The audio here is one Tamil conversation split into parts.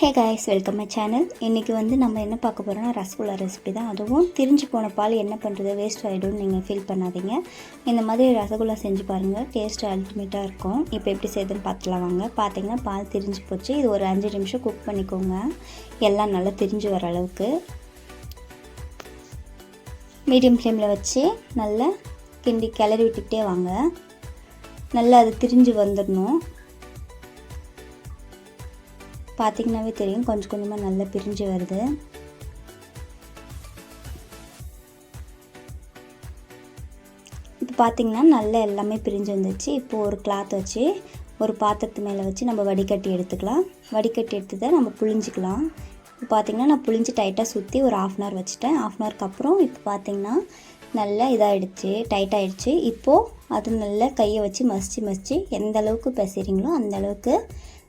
Hey guys welcome my channel இன்றைக்கி வந்து நம்ம என்ன பார்க்க போகிறோம்னா ரசகுல்லா ரெசிபி தான். அதுவும் திரிஞ்சு போன பால் என்ன பண்ணுறது வேஸ்ட் ஆகிடும்னு நீங்கள் ஃபீல் பண்ணாதீங்க. இந்த மாதிரி ரசகுல்லா செஞ்சு பாருங்கள் டேஸ்ட் அல்டிமேட்டாக இருக்கும். இப்போ எப்படி செய்யுதுன்னு பார்த்துலாம் வாங்க. பார்த்தீங்கன்னா பால் திரிஞ்சு போச்சு. இது ஒரு அஞ்சு நிமிஷம் குக் பண்ணிக்கோங்க. எல்லாம் நல்லா திரிஞ்சு வர அளவுக்கு. மீடியம் ஃப்ளேமில் வச்சு நல்லா கிண்டி கிளறி விட்டுக்கிட்டே வாங்க. நல்லா அது திரிஞ்சு வந்துடணும். பார்த்திங்கனாவே தெரியும். கொஞ்சம் கொஞ்சமாக நல்லா பிரிஞ்சு வருது. இப்போ பார்த்திங்கன்னா நல்லா எல்லாமே பிரிஞ்சு வந்துச்சு இப்போது ஒரு கிளாத் வச்சு ஒரு பாத்திரத்து மேலே வச்சு நம்ம வடிகட்டி எடுத்துக்கலாம். வடிகட்டி எடுத்துதான் நம்ம புழிஞ்சிக்கலாம். இப்போ பார்த்திங்கன்னா நான் புளிஞ்சு டைட்டாக சுற்றி ஒரு ஆஃப் அன் ஹவர் வச்சுட்டேன். ஆஃப் அன் ஹவருக்கு அப்புறம் இப்போ பார்த்திங்கன்னா நல்லா இதாகிடுச்சு டைட் ஆகிடுச்சு இப்போது அது நல்லா கையை வச்சு மசித்து மசித்து எந்த அளவுக்கு பிசைறீங்களோ அந்த அளவுக்கு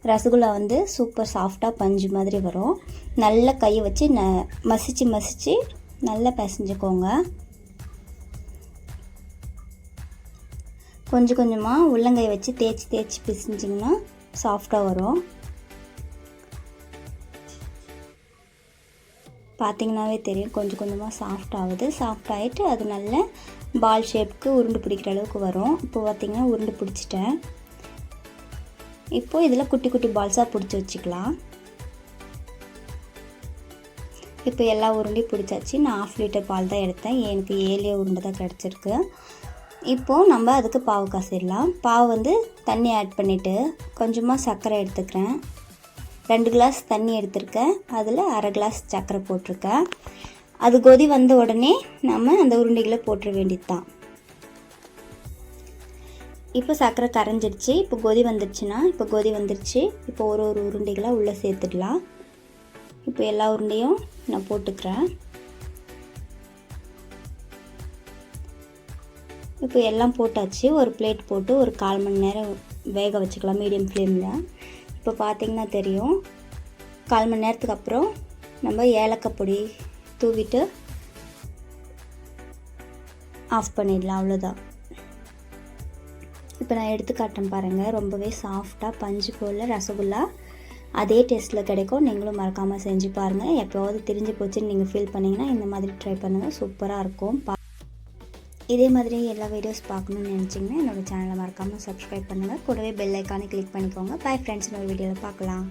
ரசகுல்லா வந்து சூப்பர் சாஃப்டாக பஞ்சு மாதிரி வரும். நல்ல கையை வச்சு ந மசிச்சு மசித்து நல்லா பிசைஞ்சுக்கோங்க. கொஞ்சம் கொஞ்சமாக உள்ளங்கையை வச்சு தேய்ச்சி தேய்ச்சி பிசிஞ்சிங்கன்னா சாஃப்டாக வரும். பார்த்திங்கனாவே தெரியும். கொஞ்சம் கொஞ்சமாக சாஃப்ட் ஆகுது. சாஃப்ட் ஆகிட்டு அது நல்ல பால் ஷேப்புக்கு உருண்டு பிடிக்கிற அளவுக்கு வரும். இப்போ பார்த்திங்கன்னா உருண்டு பிடிச்சிட்டேன். இப்போது இதில் குட்டி குட்டி பால்ஸாக பிடிச்சி வச்சுக்கலாம். இப்போ எல்லா உருண்டையும் பிடிச்சாச்சு. நான் ஆஃப் லிட்டர் பால் தான் எடுத்தேன். எனக்கு ஏழு உருண்டை தான் கிடச்சிருக்கு. இப்போது நம்ம அதுக்கு பாவு காசிடலாம். பாவு வந்து தண்ணி ஆட் பண்ணிவிட்டு கொஞ்சமாக சர்க்கரை எடுத்துக்கிறேன். ரெண்டு கிளாஸ் தண்ணி எடுத்திருக்கேன். அதில் அரை கிளாஸ் சர்க்கரை போட்டிருக்கேன். அது கொதி வந்த உடனே நம்ம அந்த உருண்டைகளை போட்டுற வேண்டியது தான் இப்போ சர்க்கரை கரைஞ்சிடுச்சு. இப்போ கொதி வந்துடுச்சுன்னா இப்போ கொதி வந்துடுச்சு இப்போ ஒரு ஒரு உருண்டைகளாக உள்ளே சேர்த்துடலாம். இப்போ எல்லா உருண்டையும் நான் போட்டுக்கிறேன். இப்போ எல்லாம் போட்டாச்சு. ஒரு பிளேட் போட்டு ஒரு கால் மணி நேரம் வேக வச்சுக்கலாம். மீடியம் ஃப்ளேமில். இப்போ பார்த்திங்கன்னா தெரியும். கால் மணி நேரத்துக்கு அப்புறம் நம்ம ஏலக்காய் பொடி தூவிட்டு ஆஃப் பண்ணிடலாம் அவ்வளோதான். இப்போ நான் எடுத்து காட்டேன் பாருங்கள் ரொம்பவே சாஃப்டாக பஞ்சு போல் ரசகுல்லா அதே டேஸ்ட்டில் கிடைக்கும். நீங்களும் மறக்காமல் செஞ்சு பாருங்கள் எப்போவாவது தெரிஞ்சு போச்சுன்னு நீங்கள் ஃபீல் பண்ணிங்கன்னா இந்த மாதிரி ட்ரை பண்ணுங்கள் சூப்பராக இருக்கும். இதே மாதிரி எல்லா வீடியோஸ் பார்க்கணுன்னு நினச்சிங்கன்னா என்னோடய சேனலை மறக்காமல் சப்ஸ்கிரைப் பண்ணுங்கள் கூடவே பெல் ஐக்கானை கிளிக் பண்ணிக்கோங்க. பாய் ஃப்ரெண்ட்ஸ் இன்னொரு வீடியோவில் பார்க்கலாம்.